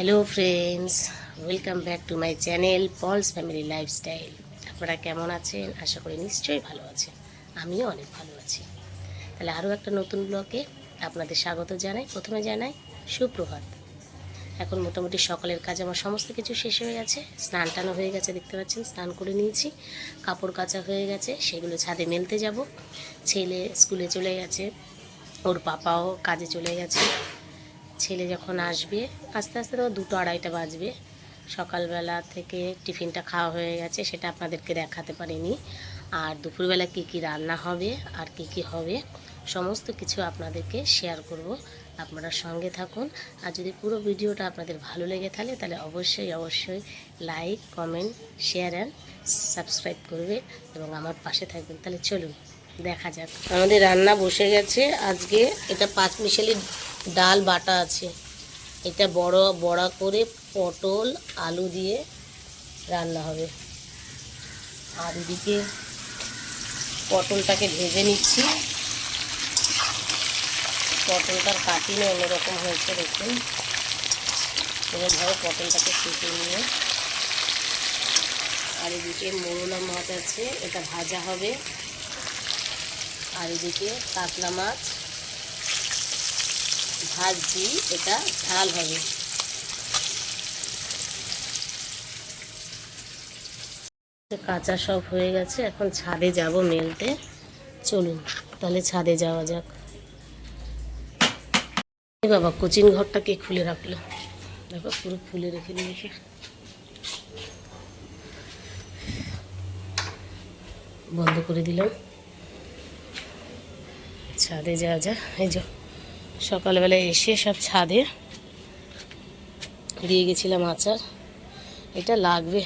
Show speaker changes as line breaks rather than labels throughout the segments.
Hello friends welcome back to my channel Paul's family lifestyle আপনারা কেমন আছেন? আশা করি নিশ্চয়ই ভালো আছেন। আমিও অনেক ভালো আছি। তাহলে আরও একটা নতুন ব্লগে আপনাদের স্বাগত জানাই। প্রথমে জানাই সুপ্রভাত। এখন মোটামুটি সকালের কাজ আমার সমস্ত কিছু শেষ হয়ে গেছে। স্নান টানো হয়ে গেছে, দেখতে পাচ্ছেন, স্নান করে নিয়েছি। কাপড় কাচা হয়ে গেছে, সেগুলো ছাদে মেলতে যাব। ছেলে স্কুলে চলে গেছে, ওর পাপাও কাজে চলে গেছে। ছেলে যখন আসবে, আস্তে আস্তে তো দুটো আড়াইটা বাজবে। সকালবেলা থেকে টিফিনটা খাওয়া হয়ে গেছে, সেটা আপনাদেরকে দেখাতে পারিনি। আর দুপুরবেলা কি কি রান্না হবে, আর কি কি হবে, সমস্ত কিছু আপনাদেরকে শেয়ার করব। আপনারা সঙ্গে থাকুন। আর যদি পুরো ভিডিওটা আপনাদের ভালো লেগে থাকে, তাহলে অবশ্যই অবশ্যই like comment share and subscribe করবে এবং আমার পাশে থাকবেন। তাহলে চলুন। দেখা যাক। আমাদের রান্না বসে গেছে। আজকে এটা পাঁচ মিশালি ডাল বাটা আছে। এটা বড়, বড়া করে পটল, আলু দিয়ে রান্না হবে। আর এদিকে পটলটাকে ভেজে নিচ্ছি। পটলটার কাটিনে অন্যরকম হয়েছে, দেখুন। এরকমভাবে পটলটাকে কেটে নিয়ে। আর এদিকে মোরলা মাছ আছে, এটা ভাজা হবে। আর এদিকে কাতলা মাছ। ভাজি এটা ঝাল হবে। কাঁচা সব হয়ে গেছে, এখন ছাদে যাব মেলতে। চলুন, তাহলে ছাদে যাওয়া যাক। বাবা কোচিং ঘরটা কে খুলে রাখল? দেখো, পুরো খুলে রেখে দিয়েছে। বন্ধ করে দিলাম। ছাদে যাওয়া যা, এই যে সকালবেলা এসে সব ছাদে দিয়ে গেছিলাম আচার। এটা লাগবে।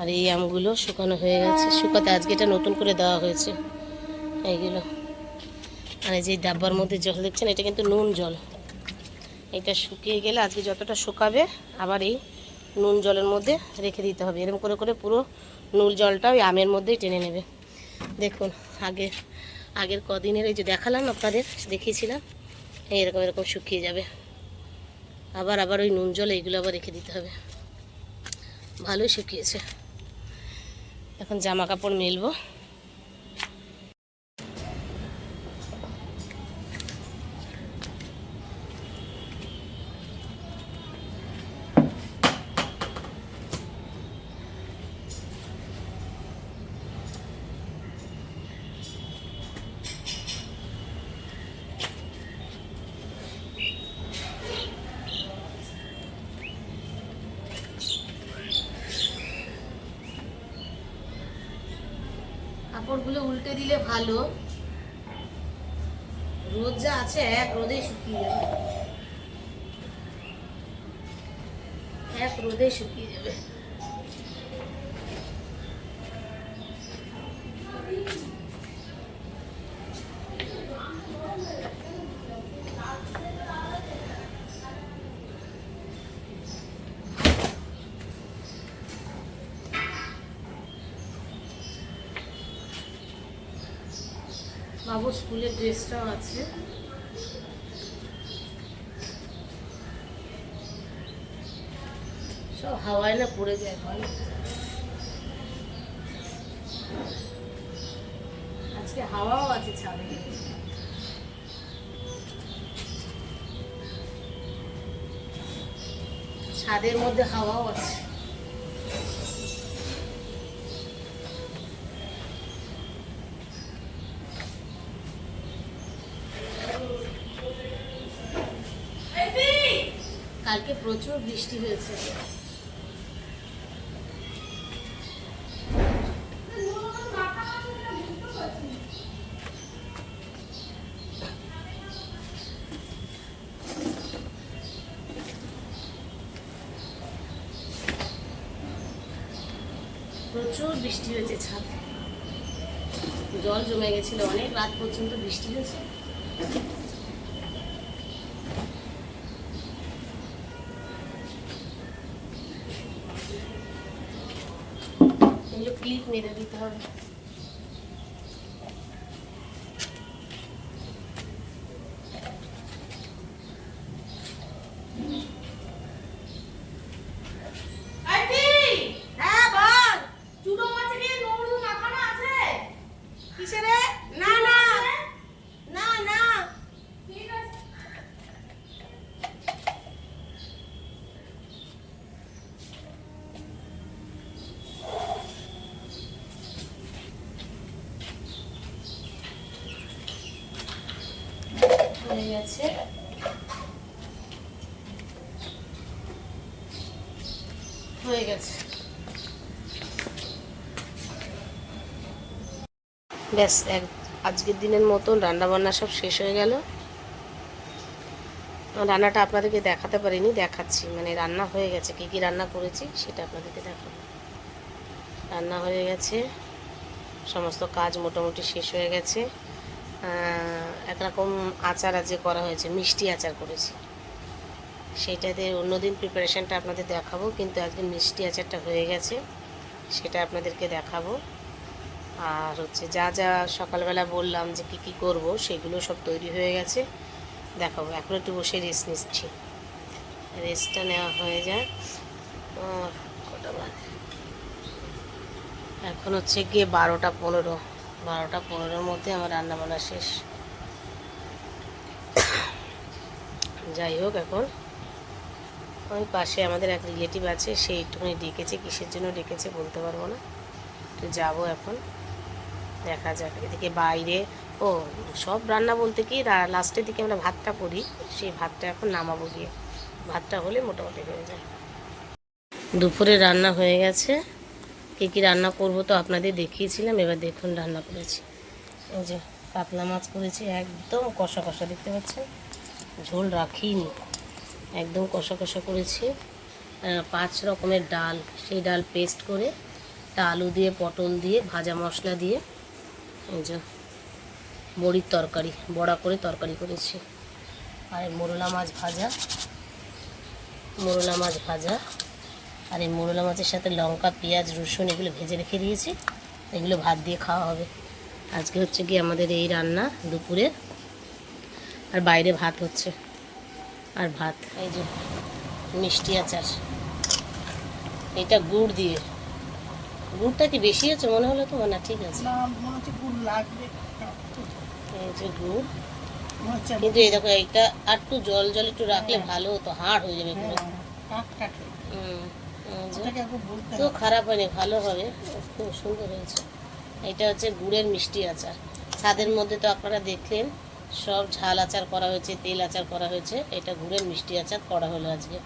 আর এই আমগুলো শুকানো হয়ে গেছে। শুকাতে আজকে এটা নতুন করে দেওয়া হয়েছে। এইগুলো। আর এই যে ডাব্বার মধ্যে জল দেখছেন এটা কিন্তু নুন জল। এটা শুকিয়ে গেলে আজকে যতটা শুকাবে, আবার এই নুন জলের মধ্যে রেখে দিতে হবে। এরকম করে করে পুরো নুন জলটা ওই আমের মধ্যেই টেনে নেবে। দেখুন আগে আগের কদিনের এই যে দেখালাম আপনাদের, দেখিয়েছিলাম এরকম এরকম শুকিয়ে যাবে। আবার আবার ওই নুন জল, এইগুলো আবার রেখে দিতে হবে। ভালোই শুকিয়েছে। এখন জামা কাপড় মেলবো। কাপড়গুলো উল্টে দিলে ভালো। রোদ যা আছে, এক রোদে শুকিয়ে যাবে। এক রোদে শুকিয়ে যাবে। বাবু স্কুলের ড্রেসটাও আছে। সব হাওয়ায় না পড়ে যায় ভালো আজকে হাওয়াও আছে ছাদে। ছাদের মধ্যে হাওয়াও আছে। কালকে প্রচুর বৃষ্টি হয়েছে। প্রচুর বৃষ্টি হয়েছে ছাদ। জল জমে গেছিল, অনেক রাত পর্যন্ত বৃষ্টি হয়েছে। ক্লিপ মেরে দিতে হবে। গেছে হয়ে গেছে। ব্যাস, এক আজকের দিনের মতন রান্না বান্না সব শেষ হয়ে গেল। রান্নাটা আপনাদেরকে দেখাতে পারিনি, দেখাচ্ছি। মানে রান্না হয়ে গেছে, কী কী রান্না করেছি সেটা আপনাদেরকে দেখাবো। রান্না হয়ে গেছে, সমস্ত কাজ মোটামুটি শেষ হয়ে গেছে। একরকম আচার আজকে করা হয়েছে, মিষ্টি আচার করেছি। সেইটাতে অন্যদিন প্রিপারেশানটা আপনাদের দেখাবো, কিন্তু আজকে মিষ্টি আচারটা হয়ে গেছে, সেটা আপনাদেরকে দেখাবো। আর হচ্ছে যা যা সকালবেলা বললাম যে কী কী করব, সেগুলো সব তৈরি হয়ে গেছে। দেখাবো, এখন একটু বসে রেস্ট নিচ্ছি। রেস্টটা নেওয়া হয়ে যায় কটা? এখন হচ্ছে গিয়ে বারোটা পনেরো। বারোটা পনেরোর মধ্যে আমার রান্না বান্না শেষ। যাই হোক এখন। ওই পাশে আমাদের এক রিলেটিভ আছে, সে একটুখানি ডেকেছে, কিসের জন্য ডেকেছে বলতে পারব না। তো যাব এখন। দেখা যাক, এদিকে বাইরে, ও, সব রান্না বলতে কি লাস্টের দিকে আমরা ভাতটা করি, সেই ভাতটা এখন নামাবো গিয়ে। ভাতটা হলে মোটামুটি হয়ে যায়। দুপুরে রান্না হয়ে গেছে। কী কী রান্না করব তো আপনাদের দেখিয়েছিলাম, এবার দেখুন রান্না করেছি। এই যে কাতলা মাছ করেছি, একদম কষা কষা দেখতে পাচ্ছেন? ঝোল রাখিনি। একদম কষা কষা করেছি। পাঁচ রকমের ডাল, সেই ডাল পেস্ট করে তা আলু দিয়ে, পটল দিয়ে, ভাজা মশলা দিয়ে, এই যে বড়ির তরকারি, বড়া করে তরকারি করেছি। আর মোরলা মাছ ভাজা, মোরলা মাছ ভাজা আর এই মোরলা মাছের সাথে লঙ্কা পেঁয়াজ রসুন এগুলো ভেজে রেখে দিয়েছি। এগুলো ভাত দিয়ে খাওয়া হবে। আজকে হচ্ছে কি আমাদের এই রান্না দুপুরে। আর বাইরে ভাত হচ্ছে। আর ভাত এই যে মিষ্টি আচার। এটা গুড় দিয়ে। গুড়টা কি বেশি আছে মনে হলো তো না ঠিক আছে।
না হচ্ছে গুড়
এই যে গুড়। কিন্তু এই দেখো এইটা আর একটু জল জল একটু রাখলে ভালো হতো হাড় হয়ে যাবে পুরো।
হ্যাঁ, কাটে
হুম, তো খারাপ হয়নি ভালো হবে। খুব সুন্দর হয়েছে। এটা হচ্ছে গুড়ের মিষ্টি আচার। ছাদের মধ্যে তো আপনারা দেখলেন সব ঝাল আচার করা হয়েছে তেল আচার করা হয়েছে। এটা গুড়ের মিষ্টি আচার করা হলো আজকে।